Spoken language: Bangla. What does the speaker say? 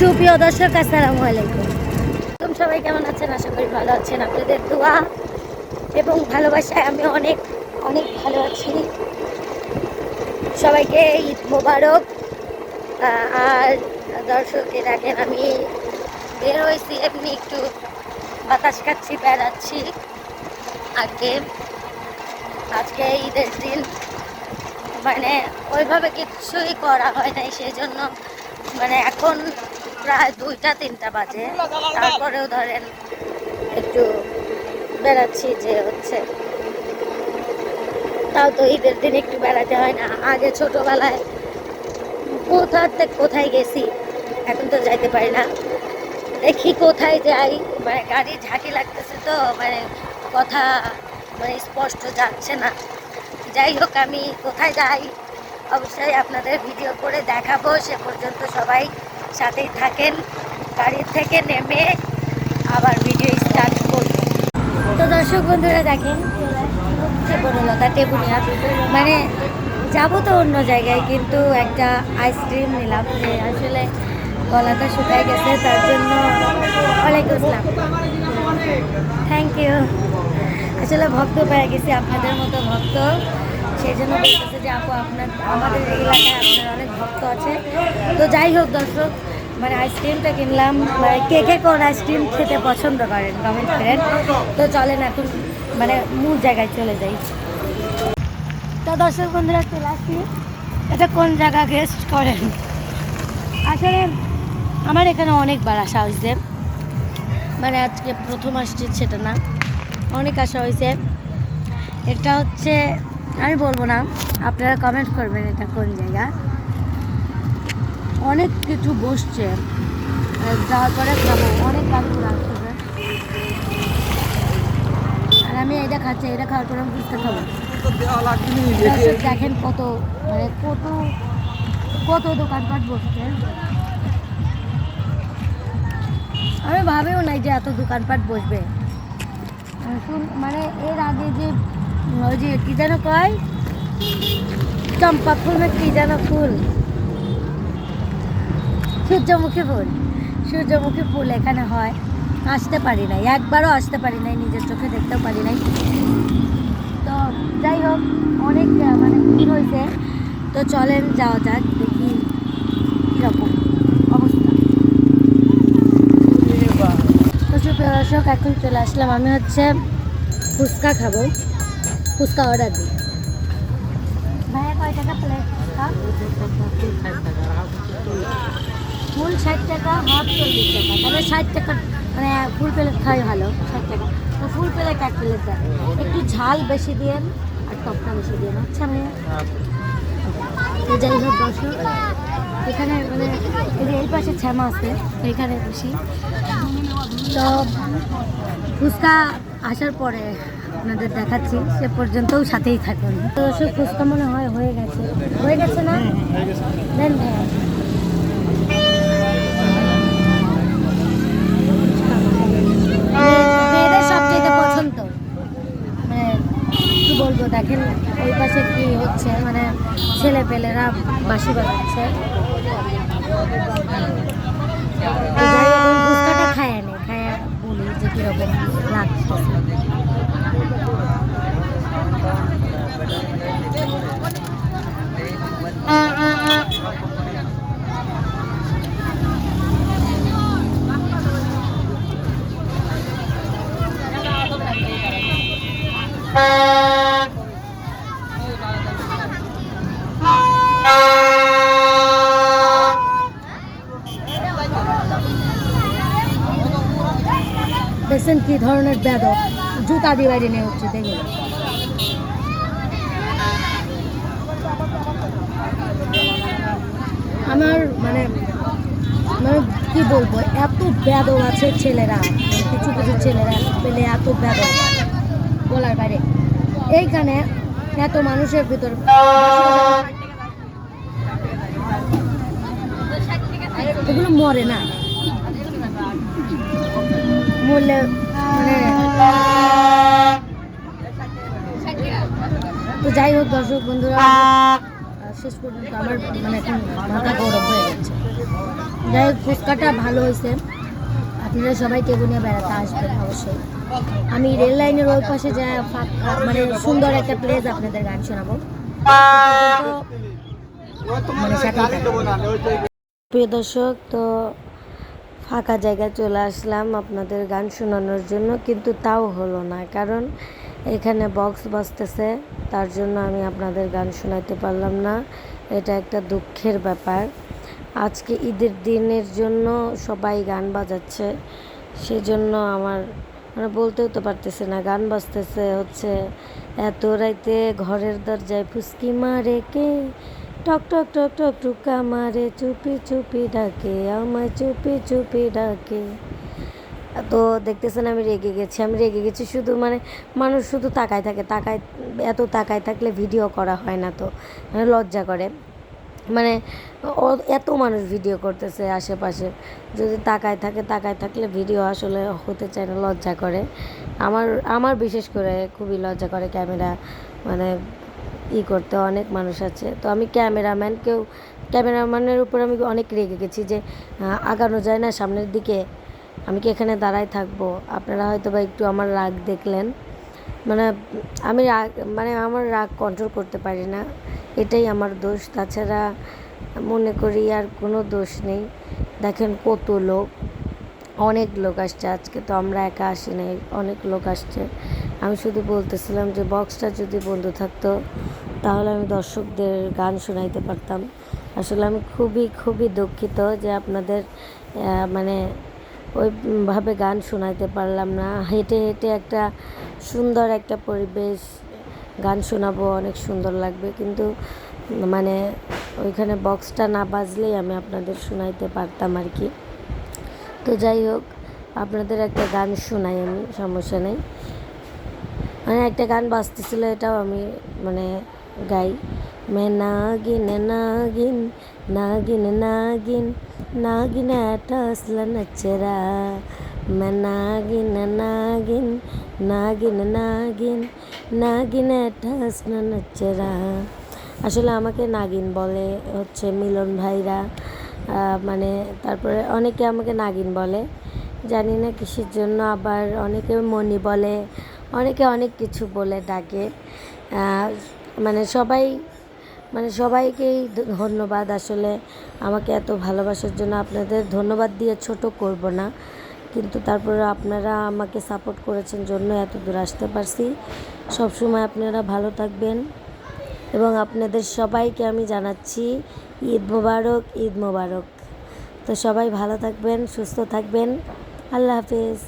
সুপ্রিয় দর্শক, আসসালামু আলাইকুম। তোম সবাই কেমন আছেন? আশা করি ভালো আছেন। আপনাদের দোয়া এবং ভালোবাসায় আমি অনেক অনেক ভালো আছি। সবাইকে ঈদ মোবারক। আর দর্শকের দেখেন আমি বের হয়েছি, এমনি একটু বাতাস খাচ্ছি, বেড়াচ্ছি। আজকে আজকে ঈদের দিন। মানে ওইভাবে কিছুই করা হয় নাই সেই জন্য মানে এখন প্রায় দুইটা, তিনটা বাজে। তারপরেও ধরেন একটু বেড়াচ্ছি যে হচ্ছে। তাও তো ঈদের দিন একটু বেড়াতে হয় না। আগে ছোটবেলায় কোথা থেকে কোথায় গেছি, এখন তো যাইতে পারি না। দেখি কোথায় যাই মানে গাড়ি ঝাঁকি লাগতেছে তো মানে কথা মানে স্পষ্ট যাচ্ছে না। যাই হোক, আমি কোথায় যাই, অবশ্যই আপনাদের ভিডিও করে দেখাবো। সে পর্যন্ত সবাই সাথেই থাকেন গাড়ি থেকে নেমে আবার ভিডিও স্টার্ট করব। তো দর্শক বন্ধুরা দেখেন বনলতা টেবুনিয়া মানে যাব তো অন্য জায়গায়, কিন্তু একটা আইসক্রিম নিলাম যে আসলে গলাটা শুকায় গেছে, তার জন্য ওয়ালাইকুম আসসালাম থ্যাংক ইউ আসলে ভক্ত পেয়ে গেছি, আপনাদের মতো ভক্ত। সেই জন্য বলতেছে যে, আপু, আপনার, আমাদের এলাকায় আপনার অনেক ভক্ত আছে। তো যাই হোক দর্শক মানে আইসক্রিমটা কিনলাম। মানে কে কে কোন আইসক্রিম খেতে পছন্দ করেন কমেন্ট করেন। তো চলেন এখন মানে মূল জায়গায় চলে যাই। তো দর্শক বন্ধুরা, চলে আসি। এটা কোন জায়গা গেস্ট করেন? আসলে আমার এখানে অনেকবার আসা হয়েছে। মানে আজকে প্রথম আসছে, সেটা না। অনেক আসা হয়েছে। এটা হচ্ছে আমি বলব না, আপনারা কমেন্ট করবেন এটা কোন জায়গা। অনেক কিছু বসছে। যাওয়ার পরে খাব, অনেক কাকুর আসতেছে আর আমি এটা খাচ্ছি এটা খাওয়ার পরে বুঝতে খাব দেখেন কত মানে কত কত দোকানপাট বসছে। আমি ভাবেও নাই যে এত দোকানপাট বসবে। মানে এর আগে যে ওই যে কি যেন কয়? চম্পা ফুল না কি যেন ফুল? সূর্যমুখী ফুল। সূর্যমুখী ফুল এখানে হয়। আসতে পারি নাই। একবারও আসতে পারি নাই। নিজের চোখে দেখতেও পারি নাই। তো যাই হোক, অনেক মানে ভিড় হয়েছে। তো চলেন, যাওয়া যাক, দেখি কীরকম অবস্থা। তো দর্শক, এখন চলে আসলাম। আমি হচ্ছে ফুচকা খাব। ফুচকা অর্ডার দিই। প্লেট ফুচকা ফুল ষাট টাকা চল্লিশ টাকা। টাকা মানে ফুল প্লেট খাই ভালো, ষাট টাকা। তো ফুল প্লেট এক প্লেট একটু ঝাল বেশি আর বেশি আচ্ছা এখানে মানে এই পাশে ছ্যামা আছে, এখানে বসি। তো ফুচকা আসার পরে আপনাদের দেখাচ্ছি সে পর্যন্তও সাথেই থাকুন। তো সে ফুচকা মনে হয় হয়ে গেছে। হয়ে গেছে না? দেন মেয়েদের সবচেয়ে পছন্দ। মানে কি বলব দেখেন ওই পাশে কি হচ্ছে মানে ছেলে পেলেরা বাসি বাজাচ্ছে। দেখছেন কি ধরনের বেদক জুতা দিয়ে বাইরে নিয়ে হচ্ছে, দেখুন। আমার মানে মানে কি বলব, এত বেদক আছে ছেলেরা মানে কিছু কিছু ছেলেরা পেলে এত বেদক বলার বাইরে। এইখানে এত মানুষের ভিতর। এগুলো মরে না। মরলে মানে তো যাই হোক দর্শক বন্ধুরা শেষ পর্যন্ত আমার মানে এখন মাথা গরম হয়ে যাচ্ছে যাই হোক, ফুচকাটা ভালো হয়েছে। আপনারা সবাই টেবু নিয়ে বেড়াতে আসবেন অবশ্যই। আমি রেল লাইনের ওই পাশে যা মানে সুন্দর একটা প্লেস আপনাদের গান শোনাবো। মানে প্রিয় দর্শক, তো ফাঁকা জায়গায় চলে আসলাম আপনাদের গান শোনানোর জন্য, কিন্তু তাও হলো না, কারণ এখানে বক্স বাজতেছে, তার জন্য আমি আপনাদের গান শোনাতে পারলাম না। এটা একটা দুঃখের ব্যাপার। আজকে ঈদের দিনের জন্য সবাই গান বাজাচ্ছে, সেজন্য আমার মানে বলতেও তো পারতেছে না, গান বাজতেছে, হচ্ছে এত রাইতে ঘরের দরজায় ফুসকি মারে কে? টক টক টক টক, টুকা মারে, চুপি চুপি ডাকে, আমায় চুপি চুপি ডাকে। তো দেখতেছেন আমি রেগে গেছি, আমি রেগে গেছি শুধু মানে মানুষ শুধু তাকায় থাকে, তাকায়, এত তাকায় থাকলে ভিডিও করা হয় না তো মানে লজ্জা করে। মানে এত মানুষ ভিডিও করতেছে আশেপাশে। যদি তাকায় থাকে, তাকায় থাকলে ভিডিও আসলে হতে চায় না, লজ্জা করে। আমার আমার বিশেষ করে খুবই লজ্জা করে ক্যামেরা মানে ই করতে অনেক মানুষ আছে। তো আমি ক্যামেরাম্যানকেও ক্যামেরাম্যানের উপর আমি অনেক রেগে গেছি যে আগানো যায় না সামনের দিকে। আমি কি এখানে দাঁড়ায় থাকব? আপনারা হয়তো বা একটু আমার রাগ দেখলেন। মানে আমি রাগ মানে আমার রাগ কন্ট্রোল করতে পারি না। এটাই আমার দোষ। তাছাড়া মনে করি আর কোনো দোষ নেই। দেখেন কত লোক, অনেক লোক আসছে আজকে তো, আমরা একা আসি নাই, অনেক লোক আসছে। আমি শুধু বলতেছিলাম যে বক্সটা যদি বন্ধ থাকতো, তাহলে আমি দর্শকদের গান শোনাইতে পারতাম। আসলে আমি খুবই খুবই দুঃখিত যে আপনাদের মানে ওইভাবে গান শোনাইতে পারলাম না। হেঁটে হেঁটে একটা সুন্দর একটা পরিবেশ গান শোনাবো, অনেক সুন্দর লাগবে। কিন্তু মানে ওইখানে বক্সটা না বাজলেই আমি আপনাদের শোনাইতে পারতাম আর কি। তো যাই হোক, আপনাদের একটা গান শোনাই আমি, সমস্যা নেই। মানে একটা গান বাজতেছিল, এটাও আমি মানে গাই। মে নাগিন নাগিন নাগিন নাগিন নাগিন একটা আসলা নচরা। মে নাগিন নাগিন নাগিন। নাগিন নাগিন একটা আসলা আমাকে নাগিন বলে হচ্ছে মিলন ভাইরা মানে তারপরে অনেকে আমাকে নাগিন বলে, জানি না কিসের জন্য, আবার অনেকে মনি বলে, অনেকে অনেক কিছু বলে ডাকে। মানে সবাই মানে সবাইকেই ধন্যবাদ। আসলে আমাকে এত ভালোবাসার জন্য আপনাদের ধন্যবাদ দিয়ে ছোট করব না। কিন্তু তারপরে আপনারা আমাকে সাপোর্ট করেছেন জন্য এত দূর আসতে পারছি। সবসময় আপনারা ভালো থাকবেন এবং আপনাদের সবাইকে আমি জানাচ্ছি, ঈদ মোবারক ঈদ মোবারক। তো সবাই ভালো থাকবেন, সুস্থ থাকবেন। আল্লাহ হাফেজ।